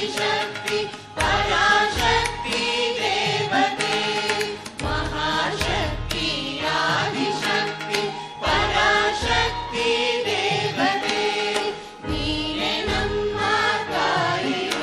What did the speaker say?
शक्ति पराशक्ति देवते। महाशक्तिरा विशक्ति पराशक्ति देवते। नीरे न माकारिम्